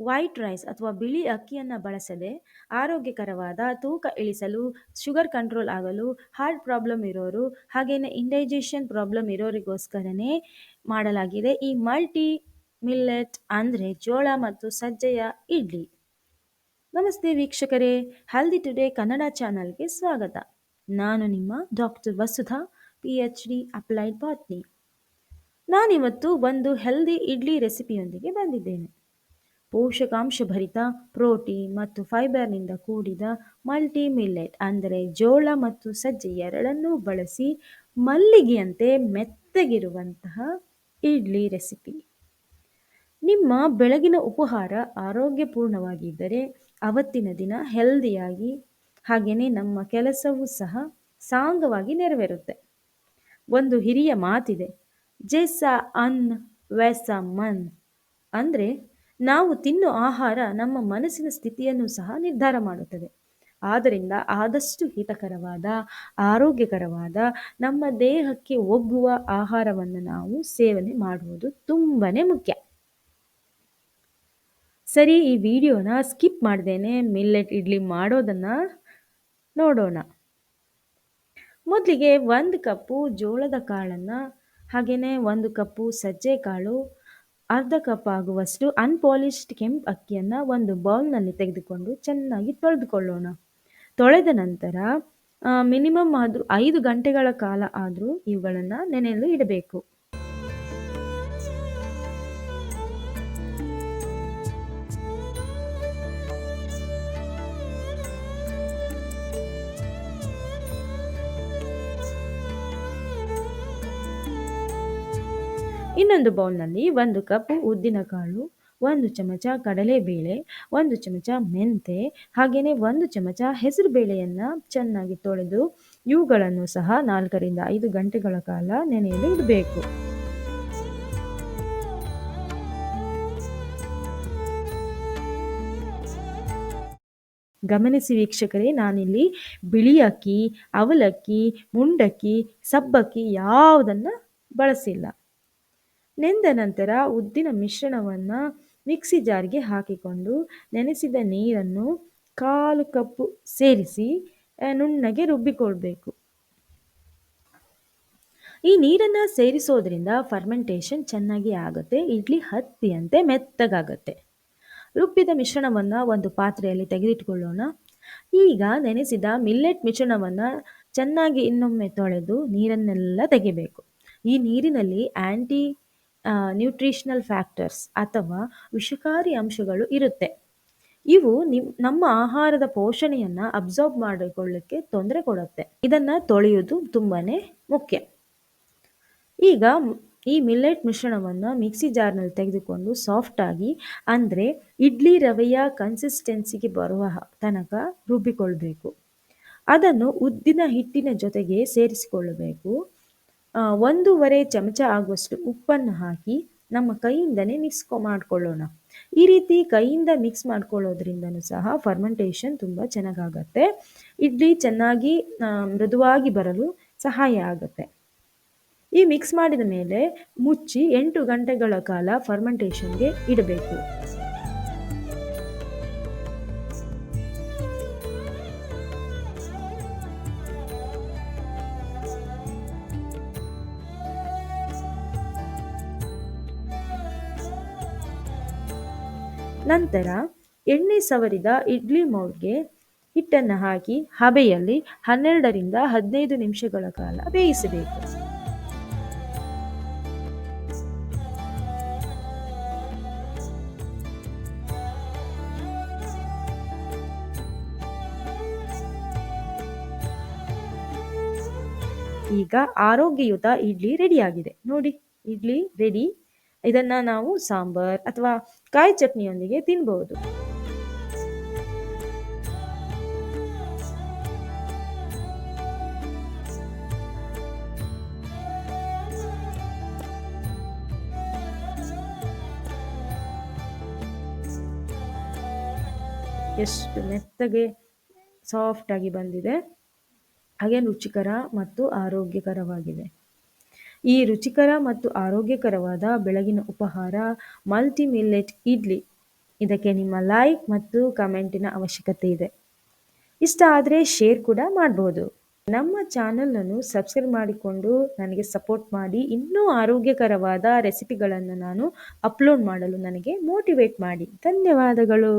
White rice ಅಥವಾ ಬಿಳಿ ಅಕ್ಕಿಯನ್ನು ಬಳಸದೆ ಆರೋಗ್ಯಕರವಾದ ತೂಕ ಇಳಿಸಲು, ಶುಗರ್ ಕಂಟ್ರೋಲ್ ಆಗಲು, ಹಾರ್ಟ್ ಪ್ರಾಬ್ಲಮ್ ಇರೋರು ಹಾಗೆಯೇ ಇಂಡೈಜೆಷನ್ ಪ್ರಾಬ್ಲಮ್ ಇರೋರಿಗೋಸ್ಕರನೇ ಮಾಡಲಾಗಿದೆ ಈ ಮಲ್ಟಿ ಮಿಲ್ಲೆಟ್ ಅಂದರೆ ಜೋಳ ಮತ್ತು ಸಜ್ಜೆಯ ಇಡ್ಲಿ. ನಮಸ್ತೆ ವೀಕ್ಷಕರೇ, ಹಲ್ದಿ ಟುಡೇ ಕನ್ನಡ ಚಾನಲ್ಗೆ ಸ್ವಾಗತ. ನಾನು ನಿಮ್ಮ doctor Vasudha P H D applied botany. ನಾನಿವತ್ತು ಒಂದು ಹೆಲ್ದಿ ಇಡ್ಲಿ ರೆಸಿಪಿಯೊಂದಿಗೆ ಬಂದಿದ್ದೇನೆ. ಪೋಷಕಾಂಶ ಭರಿತ ಪ್ರೋಟೀನ್ ಮತ್ತು ಫೈಬರ್ನಿಂದ ಕೂಡಿದ ಮಲ್ಟಿ ಮಿಲ್ಲೆಟ್ ಅಂದರೆ ಜೋಳ ಮತ್ತು ಸಜ್ಜೆ ಎರಡನ್ನೂ ಬಳಸಿ ಮಲ್ಲಿಗೆಯಂತೆ ಮೆತ್ತಗಿರುವಂತಹ ಇಡ್ಲಿ ರೆಸಿಪಿ. ನಿಮ್ಮ ಬೆಳಗಿನ ಉಪಹಾರ ಆರೋಗ್ಯಪೂರ್ಣವಾಗಿದ್ದರೆ ಅವತ್ತಿನ ದಿನ ಹೆಲ್ದಿಯಾಗಿ ಹಾಗೆಯೇ ನಮ್ಮ ಕೆಲಸವೂ ಸಹ ಸಾಂಗವಾಗಿ ನೆರವೇರುತ್ತೆ. ಒಂದು ಹಿರಿಯ ಮಾತಿದೆ, ಜೆಸ ಅನ್ ವೆಸ ಮನ್ ಅಂದರೆ ನಾವು ತಿನ್ನೋ ಆಹಾರ ನಮ್ಮ ಮನಸ್ಸಿನ ಸ್ಥಿತಿಯನ್ನು ಸಹ ನಿರ್ಧಾರ ಮಾಡುತ್ತದೆ. ಆದ್ದರಿಂದ ಆದಷ್ಟು ಹಿತಕರವಾದ, ಆರೋಗ್ಯಕರವಾದ, ನಮ್ಮ ದೇಹಕ್ಕೆ ಒಗ್ಗುವ ಆಹಾರವನ್ನು ನಾವು ಸೇವನೆ ಮಾಡುವುದು ತುಂಬಾ ಮುಖ್ಯ. ಸರಿ, ಈ ವಿಡಿಯೋನ ಸ್ಕಿಪ್ ಮಾಡ್ದೇನೆ ಮಿಲ್ಲೆಟ್ ಇಡ್ಲಿ ಮಾಡೋದನ್ನು ನೋಡೋಣ. ಮೊದಲಿಗೆ ಒಂದು ಕಪ್ಪು ಜೋಳದ ಕಾಳನ್ನು ಹಾಗೆಯೇ ಒಂದು ಕಪ್ಪು ಸಜ್ಜೆ ಕಾಳು ಅರ್ಧ ಕಪ್ ಆಗುವಷ್ಟು ಅನ್ಪಾಲಿಶ್ಡ್ ಕೆಂಪು ಅಕ್ಕಿಯನ್ನು ಒಂದು ಬೌಲ್ನಲ್ಲಿ ತೆಗೆದುಕೊಂಡು ಚೆನ್ನಾಗಿ ತೊಳೆದುಕೊಳ್ಳೋಣ. ತೊಳೆದ ನಂತರ ಮಿನಿಮಮ್ ಆದರೂ ಐದು ಗಂಟೆಗಳ ಕಾಲ ಆದರೂ ಇವುಗಳನ್ನು ನೆನೆಯಲು ಇಡಬೇಕು. ಇನ್ನೊಂದು ಬೌಲ್ನಲ್ಲಿ ಒಂದು ಕಪ್ ಉದ್ದಿನಕಾಳು ಒಂದು ಚಮಚ ಕಡಲೆಬೇಳೆ ಒಂದು ಚಮಚ ಮೆಂತೆ ಹಾಗೆಯೇ ಒಂದು ಚಮಚ ಹೆಸರು ಬೇಳೆಯನ್ನು ಚೆನ್ನಾಗಿ ತೊಳೆದು ಇವುಗಳನ್ನು ಸಹ ನಾಲ್ಕರಿಂದ ಐದು ಗಂಟೆಗಳ ಕಾಲ ನೆನೆಯಲು ಇಡಬೇಕು. ಗಮನಿಸಿ ವೀಕ್ಷಕರೇ, ನಾನಿಲ್ಲಿ ಬಿಳಿ ಅಕ್ಕಿ, ಅವಲಕ್ಕಿ, ಮುಂಡಕ್ಕಿ, ಸಬ್ಬಕ್ಕಿ ಯಾವುದನ್ನು ಬಳಸಿಲ್ಲ. ನೆಂದ ನಂತರ ಉದ್ದಿನ ಮಿಶ್ರಣವನ್ನು ಮಿಕ್ಸಿ ಜಾರ್ಗೆ ಹಾಕಿಕೊಂಡು ನೆನೆಸಿದ ನೀರನ್ನು ಕಾಲು ಕಪ್ಪು ಸೇರಿಸಿ ನುಣ್ಣಗೆ ರುಬ್ಬಿಕೊಳ್ಬೇಕು. ಈ ನೀರನ್ನು ಸೇರಿಸೋದ್ರಿಂದ ಫರ್ಮೆಂಟೇಷನ್ ಚೆನ್ನಾಗಿ ಆಗುತ್ತೆ, ಇಡ್ಲಿ ಹತ್ತಿಯಂತೆ ಮೆತ್ತಗಾಗುತ್ತೆ. ರುಬ್ಬಿದ ಮಿಶ್ರಣವನ್ನು ಒಂದು ಪಾತ್ರೆಯಲ್ಲಿ ತೆಗೆದಿಟ್ಕೊಳ್ಳೋಣ. ಈಗ ನೆನೆಸಿದ ಮಿಲ್ಲೆಟ್ ಮಿಶ್ರಣವನ್ನು ಚೆನ್ನಾಗಿ ಇನ್ನೊಮ್ಮೆ ತೊಳೆದು ನೀರನ್ನೆಲ್ಲ ತೆಗಿಬೇಕು. ಈ ನೀರಿನಲ್ಲಿ ಆ್ಯಂಟಿ ನ್ಯೂಟ್ರಿಷನಲ್ ಫ್ಯಾಕ್ಟರ್ಸ್ ಅಥವಾ ವಿಷಕಾರಿ ಅಂಶಗಳು ಇರುತ್ತೆ. ಇವು ನಿಮ್, ನಮ್ಮ ಆಹಾರದ ಪೋಷಣೆಯನ್ನು ಅಬ್ಸಾರ್ಬ್ ಮಾಡಿಕೊಳ್ಳಕ್ಕೆ ತೊಂದರೆ ಕೊಡುತ್ತೆ. ಇದನ್ನು ತೊಳೆಯೋದು ತುಂಬಾ ಮುಖ್ಯ. ಈಗ ಈ ಮಿಲ್ಲೆಟ್ ಮಿಶ್ರಣವನ್ನು ಮಿಕ್ಸಿ ಜಾರ್ನಲ್ಲಿ ತೆಗೆದುಕೊಂಡು ಸಾಫ್ಟಾಗಿ ಅಂದರೆ ಇಡ್ಲಿ ರವೆಯ ಕನ್ಸಿಸ್ಟೆನ್ಸಿಗೆ ಬರುವ ತನಕ ರುಬ್ಬಿಕೊಳ್ಬೇಕು. ಅದನ್ನು ಉದ್ದಿನ ಹಿಟ್ಟಿನ ಜೊತೆಗೆ ಸೇರಿಸಿಕೊಳ್ಳಬೇಕು. ಒಂದೂವರೆ ಚಮಚ ಆಗುವಷ್ಟು ಉಪ್ಪನ್ನು ಹಾಕಿ ನಮ್ಮ ಕೈಯಿಂದನೇ ಮಿಕ್ಸ್ ಮಾಡಿಕೊಳ್ಳೋಣ. ಈ ರೀತಿ ಕೈಯಿಂದ ಮಿಕ್ಸ್ ಮಾಡ್ಕೊಳ್ಳೋದ್ರಿಂದನೂ ಸಹ ಫರ್ಮೆಂಟೇಷನ್ ತುಂಬ ಚೆನ್ನಾಗಾಗತ್ತೆ. ಇಡ್ಲಿ ಚೆನ್ನಾಗಿ ಮೃದುವಾಗಿ ಬರಲು ಸಹಾಯ ಆಗುತ್ತೆ. ಈ ಮಿಕ್ಸ್ ಮಾಡಿದ ಮೇಲೆ ಮುಚ್ಚಿ ಎಂಟು ಗಂಟೆಗಳ ಕಾಲ ಫರ್ಮೆಂಟೇಷನ್ಗೆ ಇಡಬೇಕು. ನಂತರ ಎಣ್ಣೆ ಸವರಿದ ಇಡ್ಲಿ ಮೌಲ್ಗೆ ಹಿಟ್ಟನ್ನು ಹಾಕಿ ಹಬೆಯಲ್ಲಿ ಹನ್ನೆರಡರಿಂದ ಹದಿನೈದು ನಿಮಿಷಗಳ ಕಾಲ ಬೇಯಿಸಬೇಕು. ಈಗ ಆರೋಗ್ಯಯುತ ಇಡ್ಲಿ ರೆಡಿಯಾಗಿದೆ. ನೋಡಿ, ಇಡ್ಲಿ ರೆಡಿ. ಇದನ್ನು ನಾವು ಸಾಂಬಾರ್ ಅಥವಾ ಕಾಯಿ ಚಟ್ನಿಯೊಂದಿಗೆ ತಿನ್ಬಹುದು ಎಷ್ಟು ಮೆತ್ತಗೆ ಸಾಫ್ಟಾಗಿ ಬಂದಿದೆ. ಹಾಗೆ ರುಚಿಕರ ಮತ್ತು ಆರೋಗ್ಯಕರವಾಗಿದೆ. ಈ ರುಚಿಕರ ಮತ್ತು ಆರೋಗ್ಯಕರವಾದ ಬೆಳಗಿನ ಉಪಹಾರ ಮಲ್ಟಿ ಮಿಲ್ಲೆಟ್ ಇಡ್ಲಿ. ಇದಕ್ಕೆ ನಿಮ್ಮ ಲೈಕ್ ಮತ್ತು ಕಮೆಂಟಿನ ಅವಶ್ಯಕತೆ ಇದೆ. ಇಷ್ಟ ಆದರೆ ಶೇರ್ ಕೂಡ ಮಾಡ್ಬೋದು. ನಮ್ಮ ಚಾನಲನ್ನು ಸಬ್ಸ್ಕ್ರೈಬ್ ಮಾಡಿಕೊಂಡು ನನಗೆ ಸಪೋರ್ಟ್ ಮಾಡಿ. ಇನ್ನೂ ಆರೋಗ್ಯಕರವಾದ ರೆಸಿಪಿಗಳನ್ನು ನಾನು ಅಪ್ಲೋಡ್ ಮಾಡಲು ನನಗೆ ಮೋಟಿವೇಟ್ ಮಾಡಿ. ಧನ್ಯವಾದಗಳು.